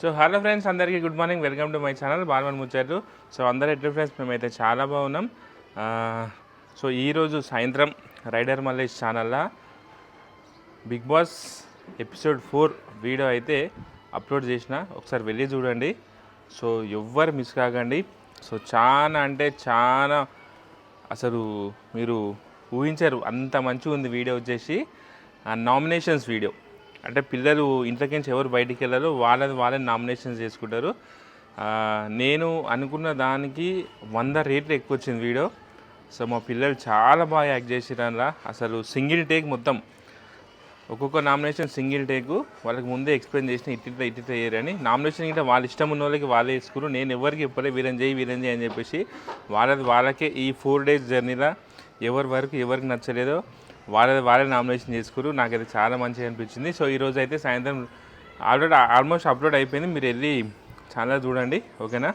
So hello friends అందరికీ good morning welcome to my channel బాల్మన్ ముచ్చారు so అందరు ఎట్లు ఫ్రెండ్స్ మేమైతే చాలా బాగున్నాం. సో ఈరోజు సాయంత్రం రైడర్ మల్లేష్ ఛానల్లో Bigg Boss episode four video అయితే అప్లోడ్ చేసిన. ఒకసారి వెళ్ళి చూడండి. సో ఎవ్వరు మిస్ కాకండి. సో చాలా అంటే చాలా అసలు మీరు ఊహించరు. అంత మంచిగా ఉంది వీడియో వచ్చేసి. నామినేషన్స్ వీడియో అంటే పిల్లలు ఇంట్లోకించి ఎవరు బయటికి వెళ్ళారో వాళ్ళది వాళ్ళని నామినేషన్స్ చేసుకుంటారు. నేను అనుకున్న దానికి వంద రేట్లు ఎక్కువ వచ్చింది వీడియో. సో మా పిల్లలు చాలా బాగా యాక్ట్ చేసిరా అసలు సింగిల్ టేక్ మొత్తం. ఒక్కొక్క నామినేషన్ సింగిల్ టేక్. వాళ్ళకి ముందే ఎక్స్ప్లెయిన్ చేసిన ఇట్టిట్లా ఇట్టిట్లా చేయరని. నామినేషన్ ఇంకా వాళ్ళ ఇష్టం ఉన్న వాళ్ళకి వాళ్ళే వేసుకున్నారు నేను ఎవరికి చెప్పలే వీరం చేయి వీరన్ చేయి అని చెప్పేసి వాళ్ళది వాళ్ళకే ఈ ఫోర్ డేస్ జర్నీలో ఎవరి వరకు ఎవరికి నచ్చలేదో వాళ్ళది వాళ్ళే నామినేషన్ చేసుకురు. నాకైతే చాలా మంచిగా అనిపించింది. సో ఈరోజు అయితే సాయంత్రం ఆల్రెడీ ఆల్మోస్ట్ అప్లోడ్ అయిపోయింది. మీరు వెళ్ళి ఛానల్ చూడండి. ఓకేనా?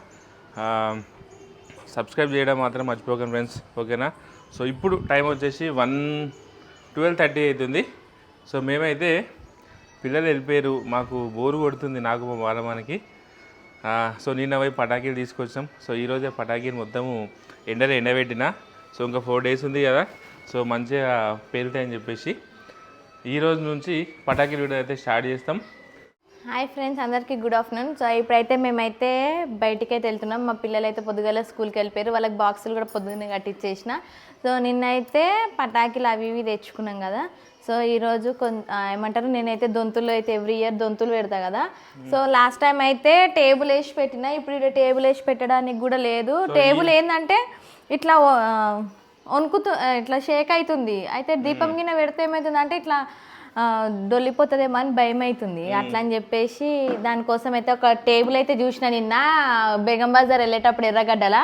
సబ్స్క్రైబ్ చేయడం మాత్రం మర్చిపోకండి ఫ్రెండ్స్. ఓకేనా? సో ఇప్పుడు టైం వచ్చేసి వన్ ట్వెల్వ్ థర్టీ అవుతుంది సో మేమైతే పిల్లలు వెళ్ళిపోయారు. మాకు బోరు కొడుతుంది నాకు మా బాలమానికి సో నిన్న పోయి పటాకీలు తీసుకొచ్చాం. సో ఈరోజే పటాకీలు మొత్తము ఎండలో ఎండబెట్టిన. సో ఇంకా ఫోర్ డేస్ ఉంది కదా. సో మంచిగా పేలుతాయని చెప్పేసి ఈ రోజు నుంచి పటాకీలు వీడియో అయితే స్టార్ట్ చేస్తాం. హాయ్ ఫ్రెండ్స్ అందరికీ గుడ్ ఆఫ్టర్నూన్. సో ఇప్పుడైతే మేమైతే బయటికి అయితే వెళ్తున్నాం. మా పిల్లలు అయితే పొద్దుగాల స్కూల్కి వెళ్ళిపోయారు. వాళ్ళకి బాక్సులు కూడా పొద్దున్నే కట్టించేసిన సో నిన్నైతే పటాకులు అవి ఇవి తెచ్చుకున్నాం కదా. సో ఈరోజు ఆ, ఏమంటారు? నేనైతే దొంతులు అయితే ఎవ్రీ ఇయర్ దొంతులు పెడతా కదా. సో లాస్ట్ టైం అయితే టేబుల్ వేసి పెట్టిన. ఇప్పుడు ఇక్కడ టేబుల్ వేసి పెట్టడానికి కూడా లేదు. టేబుల్ ఏంటంటే ఇట్లా వణుకుతూ ఇట్లా షేక్ అవుతుంది అయితే దీపం గిన్నె పెడితే ఏమవుతుంది అంటే ఇట్లా దొల్లిపోతుందేమో అని భయం అవుతుంది అట్లా అని చెప్పేసి దానికోసం అయితే ఒక టేబుల్ అయితే చూసిన నిన్న బేగం బజార్ వెళ్ళేటప్పుడు ఎర్రగడ్డల.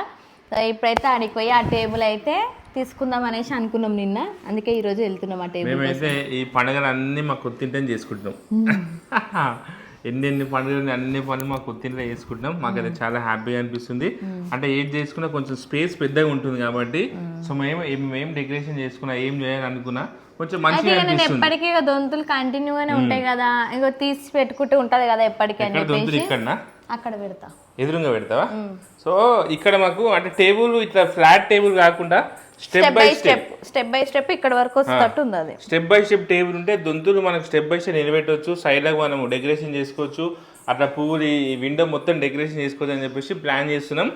సో ఇప్పుడైతే ఆడికి పోయి ఆ టేబుల్ అయితే తీసుకుందాం అనేసి అనుకున్నాం నిన్న. అందుకే ఈరోజు వెళ్తున్నాం ఆ టేబుల్ మేమైతే ఈ పండుగలు అన్నీ మా కొత్తింటని చేసుకుంటున్నాం ఎన్ని ఎన్ని ఉన్నాయి, అన్ని పనులు మా కొత్తింట్లో చేసుకుంటున్నాం. మాకైతే చాలా హ్యాపీగా అనిపిస్తుంది. అంటే ఏది చేసుకున్నా కొంచెం స్పేస్ పెద్దగా ఉంటుంది కాబట్టి సో మేము ఏం- మేము డెకరేషన్ చేసుకున్నా ఏం చేయాలనుకున్నా కొంచెం మంచిగా అనిపిస్తుంది. ఎప్పటికీ దొంతులు కంటిన్యూగానే ఉంటాయి కదా. ఇంకో తీసి పెట్టుకుంటూ ఉంటది కదా ఎప్పటికీ అని దొంతులు ఇక్కడనా? అక్కడ పెడతా. ఎదురుగా పెడతావా? సో ఇక్కడ మాకు అంటే టేబుల్ ఇట్లా ఫ్లాట్ టేబుల్ కాకుండా step by step step by step ఇక్కడ వరకు ఉంది అది స్టెప్ బై స్టెప్ టేబుల్ ఉంటే దొంతులు మనకు స్టెప్ బై స్టెప్ నిలబెట్టవచ్చు సైడ్లకు మనం డెకరేషన్ చేసుకోవచ్చు. అట్లా పువ్వులు ఈ విండో మొత్తం డెకరేషన్ చేసుకోవచ్చు అని చెప్పేసి ప్లాన్ చేస్తున్నాం.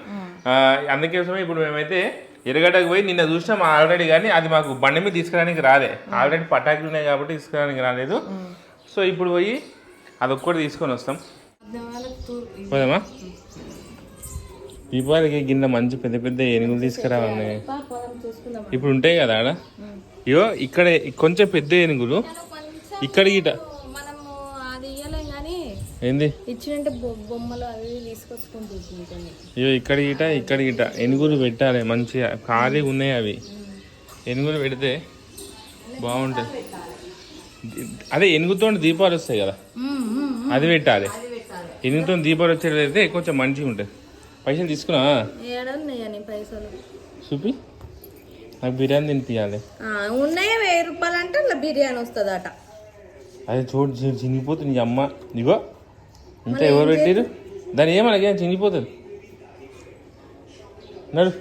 అందుకోసమే ఇప్పుడు మేమైతే ఎరగడకు పోయి నిన్న చూసినాం ఆల్రెడీ కానీ అది మాకు బండి మీద తీసుకురానికి రాలే. ఆల్రెడీ పటాకులు ఉన్నాయి కాబట్టి తీసుకురానికి రాలేదు. సో ఇప్పుడు పోయి అదొక్కటి తీసుకొని వస్తాం. పోదామా? దీపావళికి గిన్నె మంచి పెద్ద పెద్ద ఏనుగులు తీసుకురావాలి. ఇప్పుడు ఉంటాయి కదా ఆడ? ఇగో ఇక్కడ కొంచెం పెద్ద ఏనుగులు. ఇక్కడ గిట కానీ ఏంది? ఇచ్చినంటే బొమ్మలు అవి తీసుకొచ్చుకుంటుంది ఇగో ఇక్కడ గిట ఇక్కడ గిట ఏనుగులు పెట్టాలి మంచిగా. ఖాళీగా ఉన్నాయి అవి. ఏనుగులు పెడితే బాగుంటుంది. అదే ఏనుగుతో దీపాలు వస్తాయి కదా? అది పెట్టాలి. ఏనుగుతో దీపాలు వచ్చేది అయితే కొంచెం మంచిగా ఉంటుంది పైసలు? తీసుకున్నా చూపి. నాకు బిర్యానీ తినిపించాలి ఉన్నాయి వెయ్యి రూపాయలు అంటే అలా బిర్యానీ వస్తుందట. అది చూడు చినిగిపోతుంది నీ అమ్మ. ఇగో ఇంకా ఎవరు పెట్టారు దాని ఏమనగా చినిగిపోతుంది? నడు.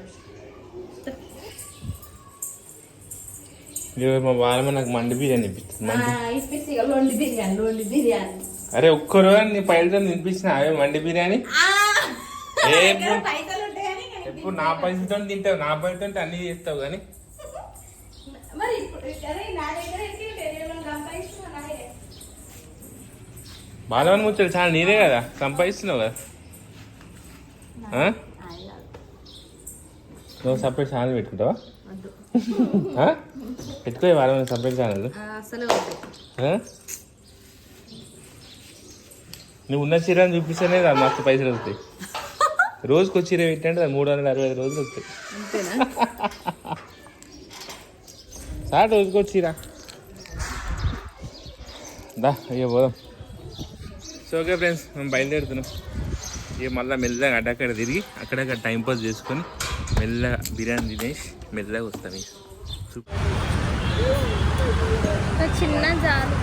మా బాలమ్మ నాకు మండి బిర్యానీ ఇప్పిస్తుంది. బిర్యానీ అరే ఒక్కరు నీ పైలతో తినిపించిన అవే మండి బిర్యానీ? ఏ ఎప్పుడు నా పైసలతో తింటావు నా పైసలతో అన్ని చేస్తావు కానీ. మరి ఇప్పుడు అరే నా దగ్గర ఏంటి నేను సంపాదిస్తున్నాను బాలమని ముచ్చలు చాలా నీదే కదా సంపాదిస్తున్నావు కదా. ఆ? నువ్వు సపరేట్ ఛానల్ పెట్టుకుంటావా? పెట్టుకో వాళ్ళ సపరేట్ ఛానల్ నువ్వు ఉన్న చీరని చూపిస్తేనే మస్తు పైసలు వస్తాయి. రోజుకు చీర పెట్టంటే అది మూడు వందల అరవై ఐదు రోజులు వస్తాయి. అంతేనా? సార్ రోజుకు ఒక చీర దా అయ్యో పోదాం. సో ఓకే ఫ్రెండ్స్ మేము బయలుదేరుతున్నాం. ఇక మళ్ళీ మెల్లగా అడ్డక్కడ తిరిగి అక్కడక్కడ టైం పాస్ చేసుకొని మెల్లగా బిర్యానీ తినేసి మెల్లగా వస్తాం ఇక. చిన్న జాలు?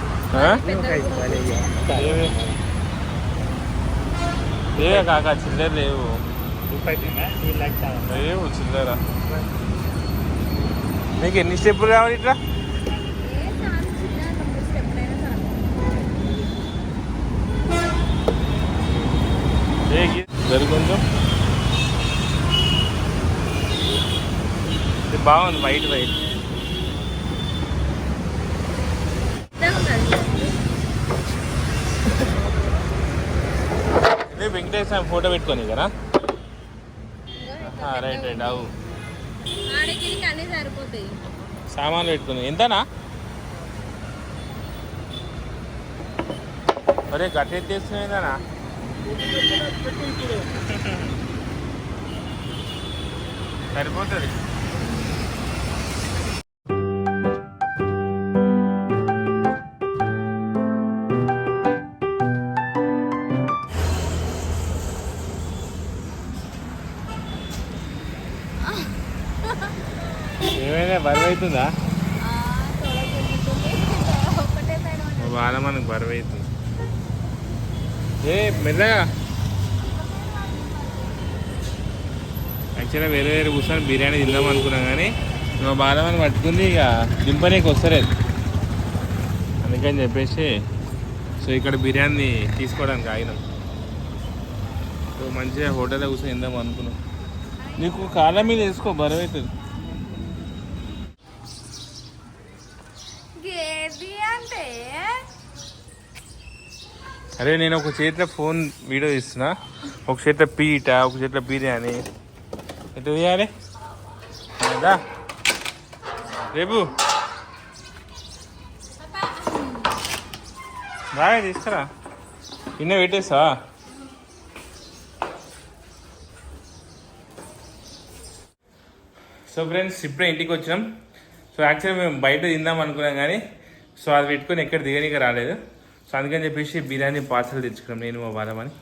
ఏ కాక చిల్లర లేవు. చిల్లర. నీకు ఎన్ని స్టెప్పులు కావాలి ఇట్లా? ఏ జరుగు కొంచెం. ఇది బాగుంది వైట్ వైట్. ఇది వెంకటేశ్వర ఫోటో పెట్టుకొని కదా? రైట్ రైట్ అవు సామాన్లు పెట్టుకుని. ఎంతనా? ఒరే గట్టెత్తేస్తున్నాయినా సరిపోతుంది. బరువు అవుతుందా బాగా మనకు బరువు అవుతుంది ఏ మెల్లగా. యాక్చువల్గా వేరే వేరే కూర్చొని బిర్యానీ తిందాం అనుకున్నాం కానీ మా బాలమని పట్టుకుంది ఇక దింపనీకి వస్తలేదు. అందుకని చెప్పేసి సో ఇక్కడ బిర్యానీ తీసుకోవడానికి ఆగినాం. సో మంచిగా హోటల్లో కూర్చొని తిందాం అనుకున్నాం. నీకు కాళ్ళ మీద వేసుకో బరువు అవుతుంది గేది అంటే? అరే నేను ఒక చేతిలో ఫోన్ వీడియో తీస్తున్నా. ఒక చేతిలో పీట ఒక చేతిలో బిర్యానీ. ఎటు తీయాలి? దా రేపు. బాగా తీసుకురా. నిన్న పెట్టేసా సో ఫ్రెండ్స్ ఇప్పుడే ఇంటికి వచ్చినాం. సో యాక్చువల్లీ మేము బయట తిందాం అనుకున్నాం కానీ సో అది పెట్టుకొని ఎక్కడ దిగనీకి రాలేదు. సో అందుకని చెప్పేసి బిర్యానీ పార్సల్ తెచ్చుకున్నాం నేను మా బాలమని